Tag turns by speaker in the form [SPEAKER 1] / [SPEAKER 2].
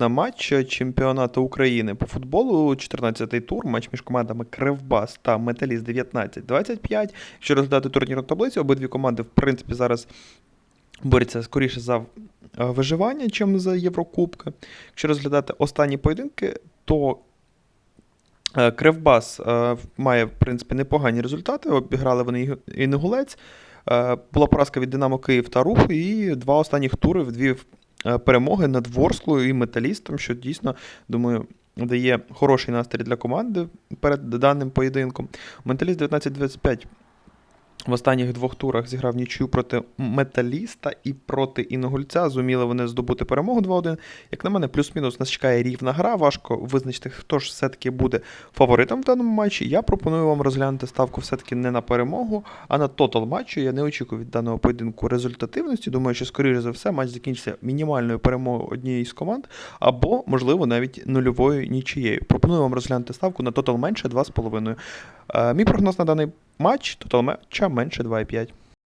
[SPEAKER 1] на матч чемпіонату України по футболу, 14-й тур, матч між командами Кривбас та Металіст 19-25. Якщо розглядати турнірну таблицю, обидві команди, в принципі, зараз борються скоріше за е, виживання, чим за Єврокубки. Якщо розглядати останні поєдинки, то е, Кривбас е, має, в принципі, непогані результати. Обіграли вони і- Негулець. Була поразка від Динамо Київ та Рух, і два останніх тури в дві перемоги над Ворсклою і Металістом, що дійсно, думаю, дає хороший настрій для команди перед даним поєдинком. Металіст 19-25 в останніх двох турах зіграв нічию проти Металіста і проти Інгульця. Зуміли вони здобути перемогу 2-1. Як на мене, плюс-мінус нас чекає рівна гра. Важко визначити, хто ж все-таки буде фаворитом в даному матчі. Я пропоную вам розглянути ставку все-таки не на перемогу, а на тотал матчу. Я не очікую від даного поєдинку результативності. Думаю, що, скоріше за все, матч закінчиться мінімальною перемогою однієї з команд, або, можливо, навіть нульовою нічією. Пропоную вам розглянути ставку на тотал менше 2,5. Е, Мій прогноз на даний матч тотал матча менше 2,5.